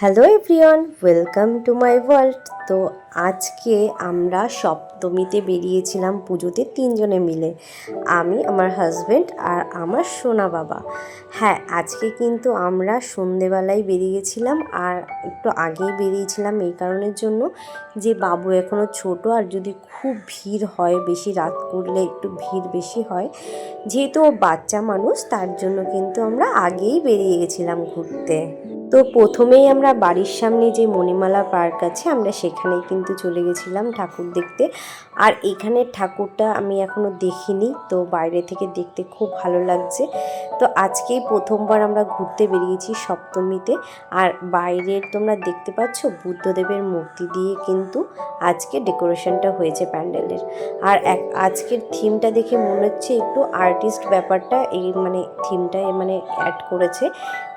Hello everyone, welcome to my world. তো আজকে আমরা সপ্তমীতে বেরিয়েছিলাম পুজোতে তিনজনে মিলে। আমি, আমার হাজব্যান্ড আর আমার সোনা বাবা। হ্যাঁ আজকে কিন্তু আমরা সন্ধেবেলায় বেরিয়েছিলাম আর একটু আগেই বেরিয়েছিলাম এই কারণের জন্য যে বাবু এখনও ছোট আর যদি খুব ভিড় হয়, বেশি রাত করলে একটু ভিড় বেশি হয়, যেহেতু ও বাচ্চা মানুষ, তার জন্য কিন্তু আমরা আগেই বেরিয়ে গেছিলাম ঘুরতে। তো প্রথমেই আমরা বাড়ির সামনে যে মণিমালা পার্ক আছে, আমরা সেখানেই কিন্তু চলে গেছিলাম ঠাকুর দেখতে। আর এখানে ঠাকুরটা আমি এখনও দেখিনি, তো বাইরে থেকে দেখতে খুব ভালো লাগছে। তো আজকেই প্রথমবার আমরা ঘুরতে বেরিয়েছি সপ্তমীতে। আর বাইরের তোমরা দেখতে পাচ্ছ বুদ্ধদেবের মূর্তি দিয়ে কিন্তু আজকে ডেকোরেশনটা হয়েছে প্যান্ডেলের। আর এক, আজকের থিমটা দেখে মনে হচ্ছে একটু আর্টিস্ট ব্যাপারটা, এই মানে থিমটায় মানে অ্যাড করেছে।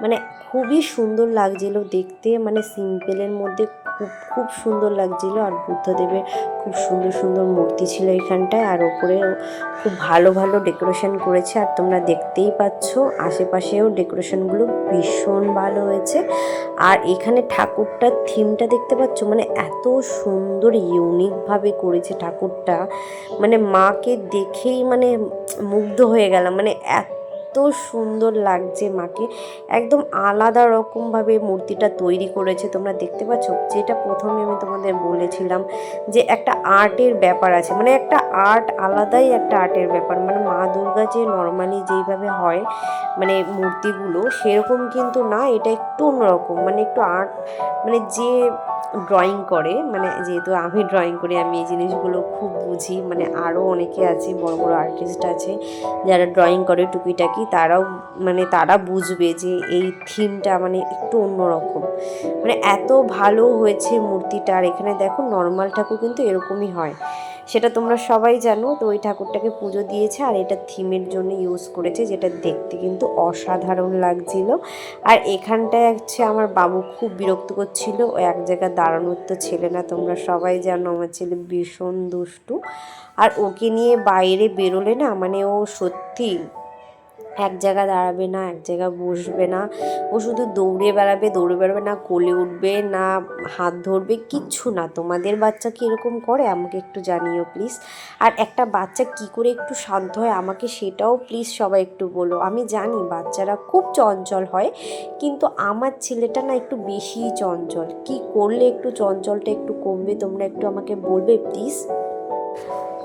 মানে খুবই সুন্দর লাগছিল দেখতে। মানে সিম্পলের মধ্যে খুব খুব সুন্দর লাগছিল। আর বুদ্ধদেবের খুব সুন্দর সুন্দর মূর্তি ছিল এখানটায়। আর ওপরে খুব ভালো ভালো ডেকোরেশন করেছে। আর তোমরা দেখতেই পাচ্ছ, আশেপাশেও ডেকোরেশনগুলো ভীষণ ভালো হয়েছে। আর এখানে ঠাকুরটার থিমটা দেখতে পাচ্ছ? মানে এত সুন্দর ইউনিকভাবে করেছে ঠাকুরটা। মানে মাকে দেখেই মানে মুগ্ধ হয়ে গেলাম। মানে এত এত সুন্দর লাগছে মাকে। একদম আলাদা রকমভাবে মূর্তিটা তৈরি করেছে। তোমরা দেখতে পাচ্ছ, যেটা প্রথমে আমি তোমাদের বলেছিলাম যে একটা আর্টের ব্যাপার আছে। মানে একটা আর্ট আলাদাই একটা আর্টের ব্যাপার। মানে মা দুর্গা যে নর্মালি যেইভাবে হয় মানে মূর্তিগুলো, সেরকম কিন্তু না, এটা একটু অন্যরকম। মানে একটু আর্ট মানে যে ড্রয়িং করে মানে যেহেতু আমি ড্রয়িং করি, আমি এই জিনিসগুলো খুব বুঝি মানে আরও অনেকে আছে, বড় বড় আর্টিস্ট আছে, যারা ড্রয়িং করে টুকিটাকি, তারাও মানে তারা বুঝবে যে এই থিমটা মানে একটু অন্যরকম। মানে এত ভালো হয়েছে মূর্তিটা আর এখানে দেখো নর্মাল ঠাকুর কিন্তু এরকমই হয়। সেটা তোমরা সবাই জানো, তো ওই ঠাকুরটাকে পুজো দিয়েছে আর এটা থিমের জন্য ইউজ করেছে, যেটা দেখতে কিন্তু অসাধারণ লাগছিল। আর এখানটায় হচ্ছে আমার বাবু খুব বিরক্ত করছিল, ও এক জায়গায় দাঁড়ানোর তো ছেলে না, তোমরা সবাই জানো আমার ছেলে ভীষণ দুষ্টু। আর ওকে নিয়ে বাইরে বেরোলে না মানে ও সত্যি এক জায়গায় দাঁড়াবে না, এক জায়গায় বসবে না। ও শুধু দৌড়ে বেড়াবে দৌড়ে বেড়াবে, না কোলে উঠবে, না হাত ধরবে, কিচ্ছু না। তোমাদের বাচ্চা কি এরকম করে? আমাকে একটু জানিও প্লিজ আর একটা বাচ্চা কি করে একটু শান্ত হয় আমাকে সেটাও প্লিজ সবাই একটু বলো। আমি জানি বাচ্চারা খুব চঞ্চল হয়, কিন্তু আমার ছেলেটা না একটু বেশিই চঞ্চল। কি করলে একটু চঞ্চলটা একটু কমবে, তোমরা একটু আমাকে বলবে প্লিজ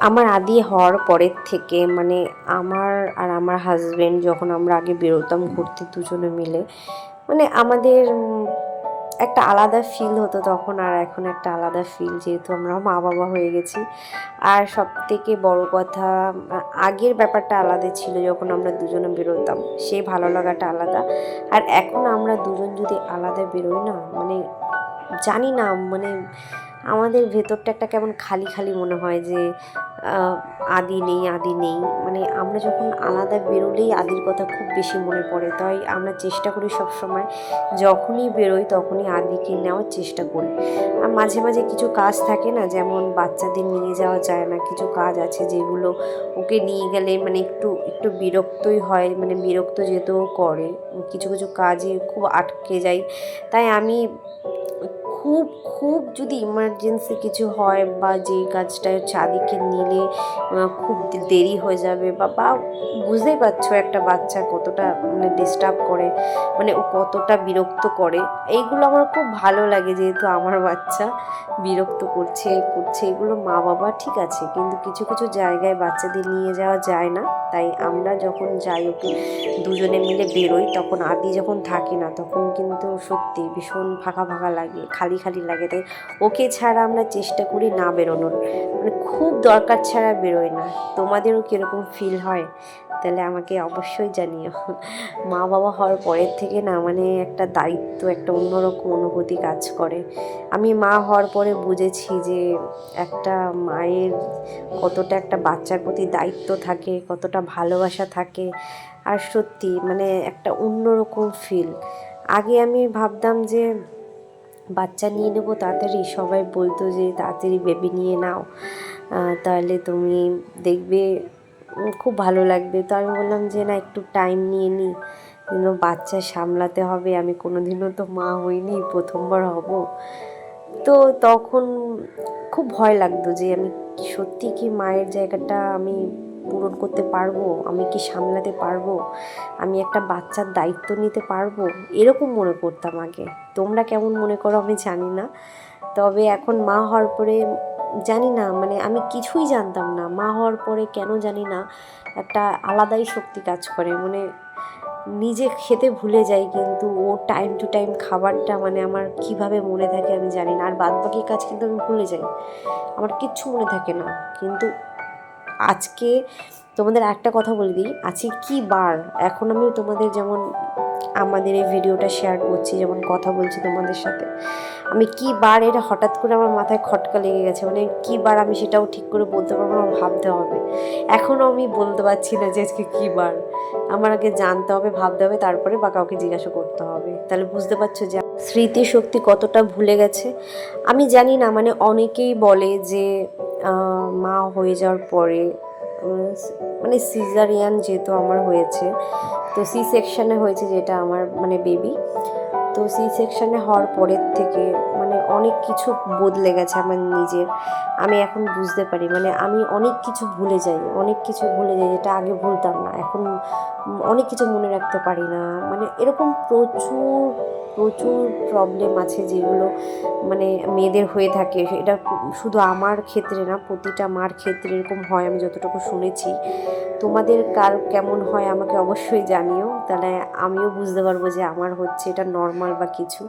আমার আদি হওয়ার পরের থেকে মানে আমার আর আমার হাজব্যান্ড যখন আমরা আগে বেরোতাম ঘুরতে দুজনে মিলে মানে আমাদের একটা আলাদা ফিল হতো তখন আর এখন একটা আলাদা ফিল যেহেতু আমরা মা বাবা হয়ে গেছি। আর সব থেকে বড় কথা, আগের ব্যাপারটা আলাদা ছিল যখন আমরা দুজনে বেরোতাম, সেই ভালো লাগাটা আলাদা। আর এখন আমরা দুজন যদি আলাদা বেরোই না মানে জানি না মানে আমাদের ভেতরটা একটা কেমন খালি খালি মনে হয় যে আদি নেই আদি নেই। মানে আমরা যখন আলাদা বেরোলেই আদির কথা খুব বেশি মনে পড়ে। তাই আমরা চেষ্টা করি সব সময় যখনই বেরোই তখনই আদিকে নেওয়ার চেষ্টা করি। আর মাঝে মাঝে কিছু কাজ থাকে না, যেমন বাচ্চাদের নিয়ে যাওয়া যায় না, কিছু কাজ আছে যেগুলো ওকে নিয়ে গেলে মানে একটু একটু বিরক্তই হয় মানে বিরক্ত যেতেও করে। কিছু কিছু কাজে খুব আটকে যায় তাই আমি খুব খুব যদি ইমার্জেন্সি কিছু হয় বা যে কাজটা চাঁদিকে নিলে খুব দেরি হয়ে যাবে বা বা বুঝতেই পারছ একটা বাচ্চা কতটা মানে ডিস্টার্ব করে মানে ও কতটা বিরক্ত করে। এইগুলো আমার খুব ভালো লাগে যেহেতু আমার বাচ্চা বিরক্ত করছে করছে। এগুলো মা বাবা ঠিক আছে, কিন্তু কিছু কিছু জায়গায় বাচ্চাদের নিয়ে যাওয়া যায় না। তাই আমরা যখন যাই ওকে দুজনে মিলে বেরোই, তখন আদি যখন থাকে না, তখন কিন্তু সত্যি ভীষণ ফাঁকা ফাঁকা লাগে। খালি খালি খালি লাগে তাই ওকে ছাড়া আমরা চেষ্টা করি না বেরোনোর। মানে খুব দরকার ছাড়া বেরোয় না। তোমাদেরও কীরকম ফিল হয়? তাহলে আমাকে অবশ্যই জানিও। মা বাবা হওয়ার পরের থেকে না মানে একটা দায়িত্ব, একটা অন্যরকম অনুভূতি কাজ করে। আমি মা হওয়ার পরে বুঝেছি যে একটা মায়ের কতটা একটা বাচ্চার প্রতি দায়িত্ব থাকে, কতটা ভালোবাসা থাকে। আর সত্যি মানে একটা অন্যরকম ফিল আগে আমি ভাবতাম যে বাচ্চা নিয়ে নেব, তাড়াতাড়ি। সবাই বলতো যে, তাড়াতাড়ি বেবি নিয়ে নাও। তাহলে তুমি দেখবে খুব ভালো লাগবে। তো আমি বললাম যে, না, একটু টাইম নিয়ে নিই যেন বাচ্চা সামলাতে হবে। আমি কোনোদিনও তো মা হইনি, প্রথমবার হব। তো তখন খুব ভয় লাগতো যে, আমি সত্যি কি মায়ের জায়গাটা আমি পূরণ করতে পারব? আমি কি সামলাতে পারব? আমি একটা বাচ্চার দায়িত্ব নিতে পারব? এরকম মনে করতাম আগে। তোমরা কেমন মনে করো আমি জানি না। তবে এখন মা হওয়ার পরে জানি না মানে আমি কিছুই জানতাম না। মা হওয়ার পরে কেন জানি না, একটা আলাদাই শক্তি কাজ করে। মানে নিজে খেতে ভুলে যাই, কিন্তু ও টাইম টু টাইম খাবারটা মানে আমার কীভাবে মনে থাকে আমি জানি না। আর বাদ বাকি কাজ কিন্তু আমি ভুলে যাই। আমার কিচ্ছু মনে থাকে না। কিন্তু আজকে তোমাদের একটা কথা বলে দিই। আজকে কি বার? এখন আমি তোমাদের যেমন আমাদের এই ভিডিওটা শেয়ার করছি, যেমন কথা বলছি তোমাদের সাথে। আমি কি বার এটা হঠাৎ করে আমার মাথায় খটকা লেগে গেছে মানে কী বার আমি সেটাও ঠিক করে বলতে পারব না ভাবতে হবে। এখনও আমি বলতে পারছি না যে আজকে কী বার। আমার আগে জানতে হবে, ভাবতে হবে, তারপরে বা কাউকে জিজ্ঞাসা করতে হবে। তাহলে বুঝতে পারছ যে স্মৃতি শক্তি কতটা ভুলে গেছে। আমি জানি না মানে অনেকেই বলে যে মা হয়ে যাওয়ার পরে মানে সিজারিয়ান যেহেতু আমার হয়েছে, তো সি সেকশানে হয়েছে যেটা আমার মানে বেবি তো সি সেকশানে হওয়ার পরের থেকে অনেক কিছু বদলে গেছে আমার নিজের। আমি এখন বুঝতে পারি মানে আমি অনেক কিছু ভুলে যাই, অনেক কিছু ভুলে যাই যেটা আগে ভুলতাম না। এখন অনেক কিছু মনে রাখতে পারি না। মানে এরকম প্রচুর প্রচুর প্রবলেম আছে যেগুলো মানে মেয়েদের হয়ে থাকে। এটা শুধু আমার ক্ষেত্রে না, প্রতিটা মার ক্ষেত্রে এরকম হয়, আমি যতটুকু শুনেছি। তোমাদের কার কেমন হয় আমাকে অবশ্যই জানিও। তাহলে আমিও বুঝতে পারব যে আমার হচ্ছে এটা নর্মাল বা কিছু।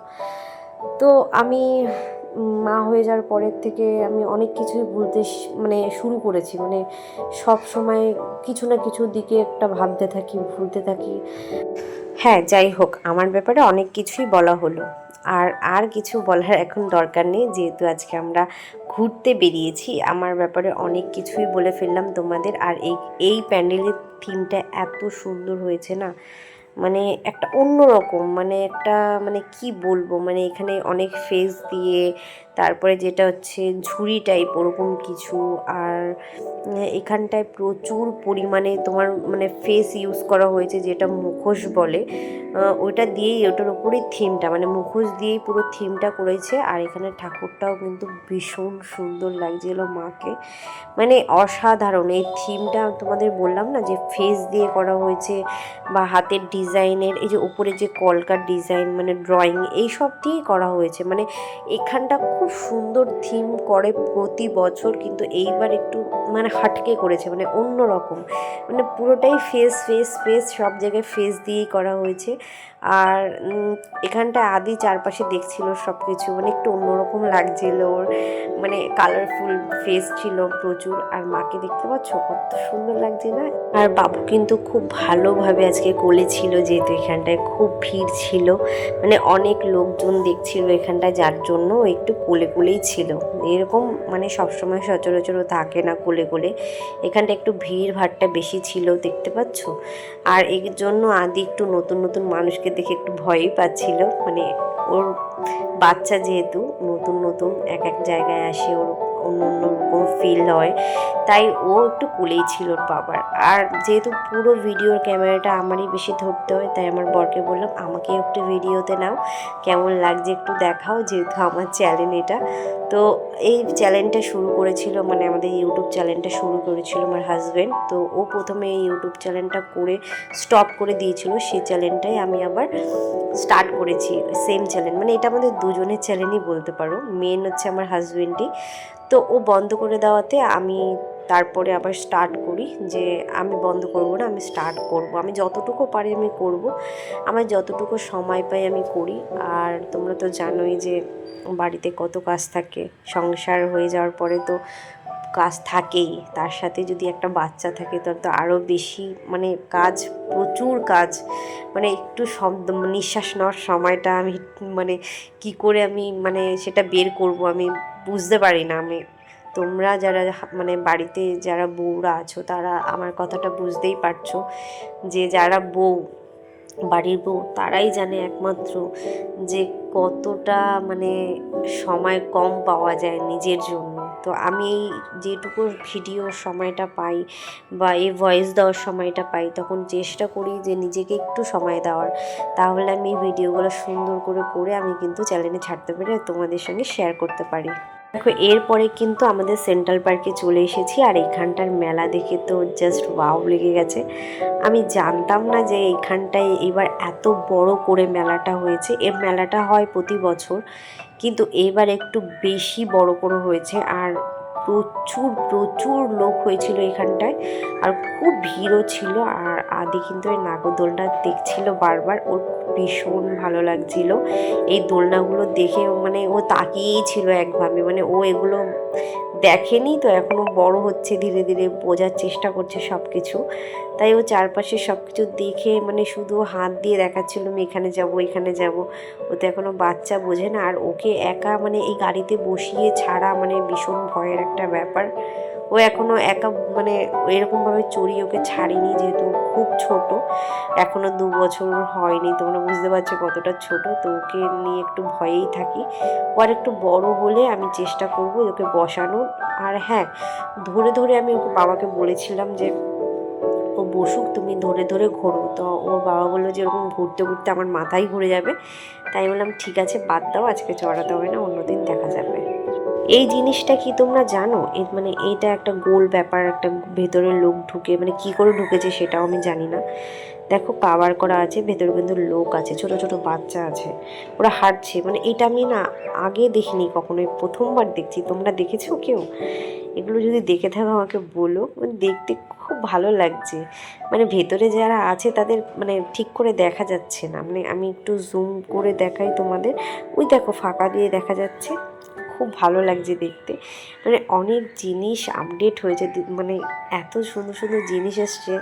তো আমি মা হয়ে যাওয়ার পরের থেকে আমি অনেক কিছুই ভুলতে মানে শুরু করেছি। মানে সব সময় কিছু না কিছু দিকে একটা ভাবতে থাকি, ভুলতে থাকি। হ্যাঁ যাই হোক, আমার ব্যাপারে অনেক কিছুই বলা হলো। আর আর কিছু বলার এখন দরকার নেই। যেহেতু আজকে আমরা ঘুরতে বেরিয়েছি, আমার ব্যাপারে অনেক কিছুই বলে ফেললাম তোমাদের। আর এই এই প্যান্ডেলের থিমটা এত সুন্দর হয়েছে না? মানে একটা অন্যরকম মানে একটা মানে কি বলব মানে এখানে অনেক ফেস দিয়ে তারপরে যেটা হচ্ছে ঝুড়ি টাইপ ওরকম কিছু, আর এখানটায় প্রচুর পরিমাণে তোমার মানে ফেস ইউজ করা হয়েছে যেটা মুখোশ বলে। ওইটা দিয়েই ওটার উপরেই থিমটা মানে মুখোশ দিয়েই পুরো থিমটা করেছে। আর এখানে ঠাকুরটাও কিন্তু ভীষণ সুন্দর লাগছিল মাকে। মানে অসাধারণ, এই থিমটা তোমাদের বললাম না যে ফেস দিয়ে করা হয়েছে বা হাতের ডিজাইনের এই যে উপরে যে কলকার ডিজাইন মানে ড্রয়িং এই সব দিয়েই করা হয়েছে। মানে এখানটা খুব সুন্দর থিম করে প্রতি বছর, কিন্তু এইবার একটু মানে হাটকে করেছে মানে অন্য রকম মানে পুরোটাই ফেস ফেস ফেস সব জায়গায় ফেস দিয়েই করা হয়েছে। আর উম, এখানটা আদি চারপাশে দেখছিল সব কিছু মানে একটু অন্যরকম লাগছিল ওর। মানে কালারফুল ফেস ছিল প্রচুর আর মাকে দেখতে পাচ্ছ কত সুন্দর লাগছে না? আর বাবু কিন্তু খুব ভালোভাবে আজকে কোলে ছিল যেহেতু এখানটায় খুব ভিড় ছিল। মানে অনেক লোকজন দেখছিল এখানটায় যার জন্য একটু কোলে কোলেই ছিল। এরকম মানে সবসময় সচরাচর থাকে না কোলে কোলে। এখানটা একটু ভিড় ভাড়টা বেশি ছিল দেখতে পাচ্ছ? আর এর জন্য আদি একটু নতুন নতুন মানুষকে দেখে একটু ভয়ই পাচ্ছিল। মানে ওর বাচ্চা যেহেতু, নতুন নতুন এক এক জায়গায় আসে ওর অন্য রকম ফিল হয়। তাই ও একটু কোলেই ছিল বাবার। আর যেহেতু পুরো ভিডিওর ক্যামেরাটা আমারই বেশি ধরতে হয়, তাই আমার বরকে বললাম, আমাকে একটু ভিডিওতে নাও। কেমন লাগছে একটু দেখাও, যেহেতু আমার চ্যানেল এটা। তো এই চ্যানেলটা শুরু করেছিল মানে আমাদের ইউটিউব চ্যানেলটা শুরু করেছিল আমার হাজব্যান্ড তো ও প্রথমে এই ইউটিউব চ্যানেলটা করে স্টপ করে দিয়েছিল, সেই চ্যানেলটাই আমি আবার স্টার্ট করেছি। সেম চ্যানেল মানে এটা আমাদের দুজনের চ্যানেলই বলতে পারো। মেন হচ্ছে আমার হাজব্যান্ডই তো ও বন্ধ করে দেওয়াতে আমি তারপরে আবার স্টার্ট করি যে আমি বন্ধ করব না, আমি স্টার্ট করব। আমি যতটুকু পারি আমি করব। আমার যতটুকু সময় পাই আমি করি। আর তোমরা তো জানোই যে বাড়িতে কত কাজ থাকে। সংসার হয়ে যাওয়ার পরে তো কাজ থাকেই। তার সাথে যদি একটা বাচ্চা থাকে তার তো আরও বেশি মানে কাজ, প্রচুর কাজ। মানে একটু শব্দ, নিঃশ্বাস নেওয়ার সময়টা আমি মানে কি করে আমি মানে সেটা বের করব আমি বুঝতে পারি না আমি। তোমরা যারা মানে বাড়িতে যারা বউরা আছো, তারা আমার কথাটা বুঝতেই পারছ যে যারা বউ, বাড়ির বউ, তারাই জানে একমাত্র যে কতটা মানে সময় কম পাওয়া যায় নিজের জন্য। তো আমি এই যেটুকু ভিডিওর সময়টা পাই বা এই ভয়েস দেওয়ার সময়টা পাই, তখন চেষ্টা করি যে নিজেকে একটু সময় দেওয়ার। তাহলে আমি এই ভিডিওগুলো সুন্দর করে করে আমি কিন্তু চ্যানেলে ছাড়তে পারি তোমাদের সঙ্গে শেয়ার করতে পারি। দেখো, এরপরে কিন্তু আমাদের সেন্ট্রাল পার্কে চলে এসেছি আর এখানটার মেলা দেখে তো জাস্ট ওয়াও লেগে গেছে। আমি জানতাম না যে এইখানটায় এবার এত বড় করে মেলাটা হয়েছে। এ মেলাটা হয় প্রতি বছর, কিন্তু এবার একটু বেশি বড় করে হয়েছে। আর প্রচুর প্রচুর লোক হয়েছিল এখানটায়। আর খুব ভিড়ও ছিল। আর আদি কিন্তু এই নাগরদোলটা দেখছিল বারবার। ওর ভীষণ ভালো লাগছিল। এই দোলনাগুলো দেখে মানে ও তাকিয়েই ছিল একভাবে। মানে ও এগুলো দেখেনি তো এখনও বড় হচ্ছে ধীরে ধীরে, বোঝার চেষ্টা করছে সব কিছু তাই ও চারপাশে সব কিছু দেখে মানে শুধু হাত দিয়ে দেখাচ্ছিল, আমি এখানে যাব এখানে যাব। ও তো এখনও বাচ্চা বোঝে না। আর ওকে একা মানে এই গাড়িতে বসিয়ে ছাড়া মানে ভীষণ ভয়ের একটা ব্যাপার। ও এখনও একা মানে এরকমভাবে চড়ি ওকে ছাড়িনি যেহেতু খুব ছোট। এখনও দু বছর হয়নি, তোমরা বুঝতে পারছ কতটা ছোট। তো ওকে নিয়ে একটু ভয়েই থাকি। ও আর একটু বড় হলে আমি চেষ্টা করব ওকে বসানোর। আর হ্যাঁ ধরে ধরে আমি ওকে বাবাকে বলেছিলাম যে, ও বসুক, তুমি ধরে ধরে ঘোরো। তো ওর বাবা বলল যে ওরকম ঘুরতে ঘুরতে আমার মাথাই ঘুরে যাবে। তাই বললাম, ঠিক আছে, বাদ দাও, আজকে চড়াতে হবে না, অন্যদিন দেখা যাবে। এই জিনিসটা কি তোমরা জানো? মানে এটা একটা গোল ব্যাপার, একটা ভেতরে লোক ঢুকে মানে কি করে ঢুকেছে সেটাও আমি জানি না। দেখো পাওয়ার করা আছে, ভেতরে কিন্তু লোক আছে, ছোট ছোট বাচ্চা আছে, ওরা হাঁটছে। মানে এটা আমি না আগে দেখিনি, কখনোই প্রথমবার দেখছি। তোমরা দেখেছ কেউ? এগুলো যদি দেখে থাকো আমাকে বলো। মানে দেখতে খুব ভালো লাগছে। মানে ভেতরে যারা আছে তাদের মানে ঠিক করে দেখা যাচ্ছে না। মানে আমি একটু জুম করে দেখাই তোমাদের। ওই দেখো ফাঁকা দিয়ে দেখা যাচ্ছে। খুব ভালো লাগছে দেখতে। মানে অনেক জিনিস আপডেট হয়েছে মানে এত সুন্দর সুন্দর জিনিস এসছে।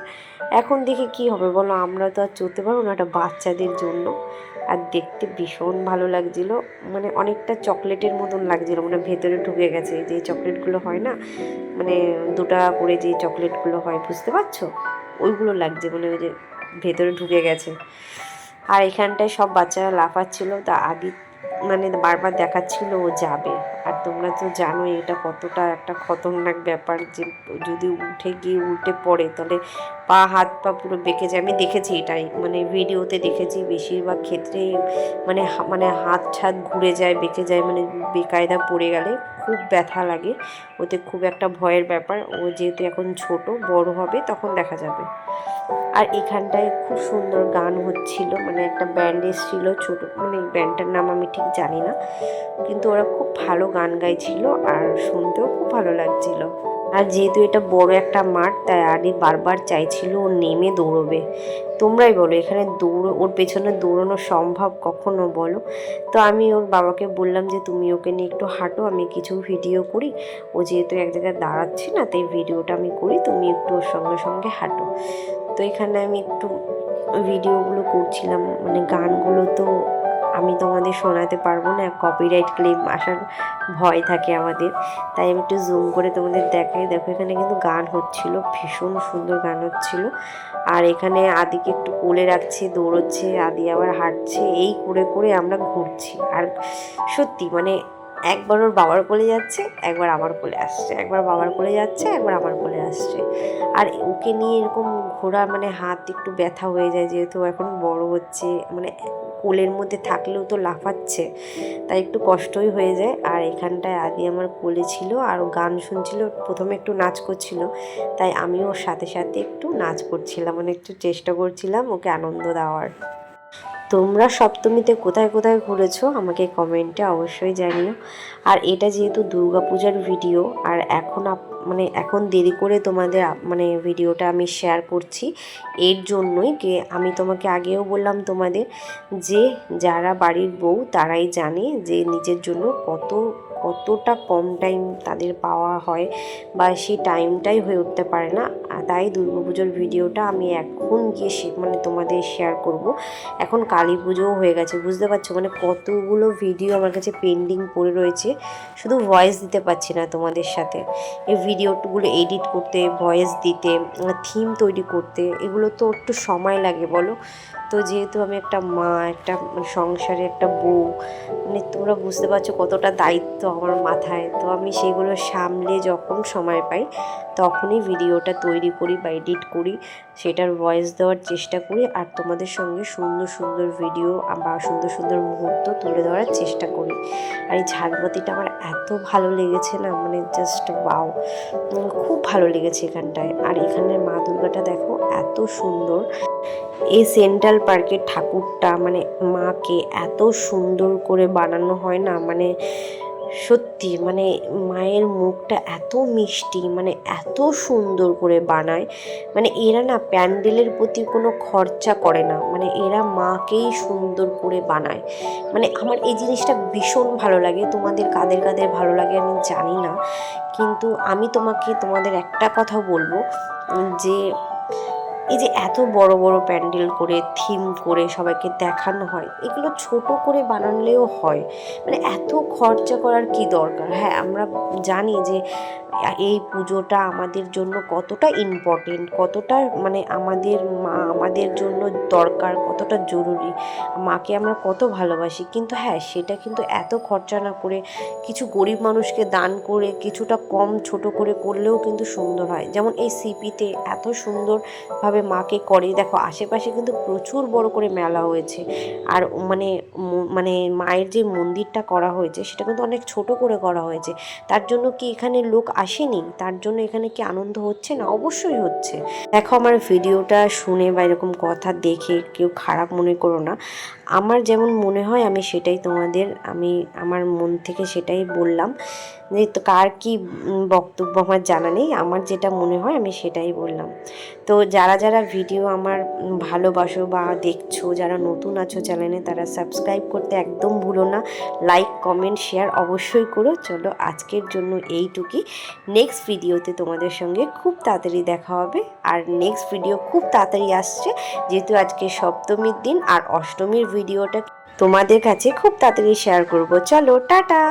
এখন দেখে কি হবে? বলো, আমরা তো আর চলতে পারব না একটা বাচ্চাদের জন্য। আর দেখতে ভীষণ ভালো লাগছিল। মানে অনেকটা চকলেটের মতন লাগছিল। মানে ভেতরে ঢুকে গেছে। যে চকলেটগুলো হয় না মানে দুটা করে যে চকলেটগুলো হয়, বুঝতে পারছ? ওইগুলো লাগছে মানে ওই যে ভেতরে ঢুকে গেছে। আর এখানটায় সব বাচ্চারা লাফাচ্ছিল। তা আদি মানে বারবার দেখাচ্ছিল ও যাবে। আর তোমরা তো জানো এটা কতটা একটা খতরনাক ব্যাপার যে যদি উঠে গিয়ে উল্টে পড়ে, তাহলে পা, হাত, পা পুরো বেঁকে যায়। আমি দেখেছি এটাই। মানে ভিডিওতে দেখেছি বেশিরভাগ ক্ষেত্রে মানে মানে হাত ছাত ঘুরে যায়, বেঁকে যায় মানে বেকায়দা পড়ে গেলে খুব ব্যথা লাগে। ওতে খুব একটা ভয়ের ব্যাপার। ও যেহেতু এখন ছোট, বড় হবে, তখন দেখা যাবে। আর এখানটায় খুব সুন্দর গান হচ্ছিল। মানে একটা ব্যান্ড এসেছিল ছোটো মানে ব্যান্ডটার নাম আমি ঠিক জানি না। কিন্তু ওরা খুব ভালো গান গাইছিল আর শুনতেও খুব ভালো লাগছিল। আর যেহেতু এটা বড় একটা মাঠ, তাই আদি বারবার চাইছিল ও নেমে দৌড়বে। তোমরাই বলো, এখানে দৌড়ো, ওর পেছনে দৌড়ানো সম্ভব কখনো বলো? তো আমি ওর বাবাকে বললাম যে, তুমি ওকে নিয়ে একটু হাঁটো, আমি কিছু ভিডিও করি। ও যেহেতু এক জায়গায় দাঁড়াচ্ছে না, তাই ভিডিওটা আমি করি, তুমি একটু ওর সঙ্গে সঙ্গে হাঁটো। তো এখানে আমি একটু ভিডিওগুলো করছিলাম মানে গানগুলো তো আমি তোমাদের শোনাতে পারব না কপিরাইট ক্লেম আসার ভয় থাকে আমাদের। তাই আমি একটু জুম করে তোমাদের দেখাই। দেখো, এখানে কিন্তু গান হচ্ছিল, ভীষণ সুন্দর গান হচ্ছিল। আর এখানে আদিকে একটু কোলে রাখছে, দৌড়চ্ছে, আদি আবার হাঁটছে, এই করে করে আমরা ঘুরছি। আর সত্যি মানে একবার ওর বাবার কোলে যাচ্ছে, একবার আমার কোলে আসছে। একবার বাবার কোলে যাচ্ছে, একবার আমার কোলে আসছে। আর ওকে নিয়ে এরকম ঘোরা মানে হাত একটু ব্যথা হয়ে যায়, যেহেতু এখন বড় হচ্ছে মানে কোলের মধ্যে থাকলেও তো লাফাচ্ছে। তাই একটু কষ্টই হয়ে যায়। আর এখানটায় আদি আমার কোলে ছিল আর গান শুনছিল, প্রথমে একটু নাচ করছিল। তাই আমি ওর সাথে সাথে একটু নাচ করছিলাম মানে একটু চেষ্টা করছিলাম ওকে আনন্দ দেওয়ার। তোমরা সপ্তমীতে কোথায় কোথায় ঘুরেছো আমাকে কমেন্টে অবশ্যই জানিও। আর এটা যেহেতু দুর্গাপূজার ভিডিও, আর এখন মানে এখন দেরি করে তোমাদের মানে ভিডিওটা আমি শেয়ার করছি, এর জন্যই কে আমি তোমাকে আগেও বললাম তোমাদের যে যারা বাড়ির বউ তারাই জানে যে নিজের জন্য কত কতটা কম টাইম তাদের পাওয়া হয় বা সেই টাইমটাই হয়ে উঠতে পারে না। তাই দুর্গাপুজোর ভিডিওটা আমি এখন গিয়ে মানে তোমাদের শেয়ার করব। এখন কালী পুজোও হয়ে গেছে, বুঝতে পারছ? মানে কতগুলো ভিডিও আমার কাছে পেন্ডিং পড়ে রয়েছে। শুধু ভয়েস দিতে পারছি না তোমাদের সাথে। এই ভিডিওগুলো এডিট করতে ভয়েস দিতে থিম তৈরি করতে, এগুলো তো একটু সময় লাগে বলো। তো যেহেতু আমি একটা মা, একটা সংসারে একটা বউ মানে তোমরা বুঝতে পারছ কতটা দায়িত্ব আমার মাথায়। তো আমি সেগুলো সামলে যখন সময় পাই, তখনই ভিডিওটা তৈরি করি বা এডিট করি, সেটার ভয়েস দেওয়ার চেষ্টা করি আর তোমাদের সঙ্গে সুন্দর সুন্দর ভিডিও বা সুন্দর সুন্দর মুহূর্ত তুলে ধরার চেষ্টা করি। আর এই ঝাড়বাতিটা আমার এত ভালো লেগেছে না মানে জাস্ট বাও খুব ভালো লেগেছে এখানটায়। আর এখানের মা দুর্গাটা দেখো এত সুন্দর। এই সেন্ট্রাল পার্কের ঠাকুরটা মানে মাকে এত সুন্দর করে বানানো হয় না মানে সত্যি মানে মায়ের মুখটা এত মিষ্টি মানে এত সুন্দর করে বানায়। মানে এরা না প্যান্ডেলের প্রতি কোনো খরচা করে না মানে এরা মাকেই সুন্দর করে বানায়। মানে আমার এই জিনিসটা ভীষণ ভালো লাগে, তোমাদের কাদের কাদের ভালো লাগে আমি জানি না, কিন্তু আমি তোমাকে তোমাদের একটা কথা বলব, যে এই যে এত বড় বড় প্যান্ডেল করে থিম করে সবাইকে দেখানো হয়, এগুলো ছোট করে বানালেও হয়। মানে এত খরচা করার কি দরকার? হ্যাঁ আমরা জানি যে এই পুজোটা আমাদের জন্য কতটা ইম্পর্টেন্ট কতটা মানে আমাদের মা আমাদের জন্য দরকার, কতটা জরুরি। মাকে আমরা কত ভালোবাসি, কিন্তু হ্যাঁ সেটা কিন্তু এত খরচা না করে কিছু গরিব মানুষকে দান করে কিছুটা কম ছোট করে করলেও কিন্তু সুন্দর হয়। যেমন এই সিপিতে এত সুন্দরভাবে মাকে করে। দেখো, আশেপাশে কিন্তু প্রচুর বড় করে মেলা হয়েছে। আর মানে মানে মায়ের যে মন্দিরটা করা হয়েছে, সেটা কিন্তু অনেক ছোট করে করা হয়েছে। তার জন্য কি এখানে লোক আসেনি? তার জন্য এখানে কি আনন্দ হচ্ছে না? অবশ্যই হচ্ছে। দেখো, আমার ভিডিওটা শুনে বা এরকম কথা দেখে কেউ খারাপ মনে করো না। আমার যেমন মনে হয়, আমি সেটাই তোমাদের, আমি আমার মন থেকে সেটাই বললাম যে, তো কার কি বক্তব্য আমার জানা নেই, আমার যেটা মনে হয়, আমি সেটাই বললাম। তো যারা যারা ভিডিও আমার ভালোবাসো বা দেখছ, যারা নতুন আছো চ্যানেলে, তারা সাবস্ক্রাইব করতে একদম ভুলো না। লাইক কমেন্ট শেয়ার অবশ্যই করো। চলো আজকের জন্য এইটুকুই। নেক্সট ভিডিওতে তোমাদের সঙ্গে খুব তাড়াতাড়ি দেখা হবে। আর নেক্সট ভিডিও খুব তাড়াতাড়ি আসছে, যেহেতু আজকে সপ্তমীর দিন, আর অষ্টমীর ভিডিওটা তোমাদের কাছে খুব তাড়াতাড়ি শেয়ার করব। চলো টাটা!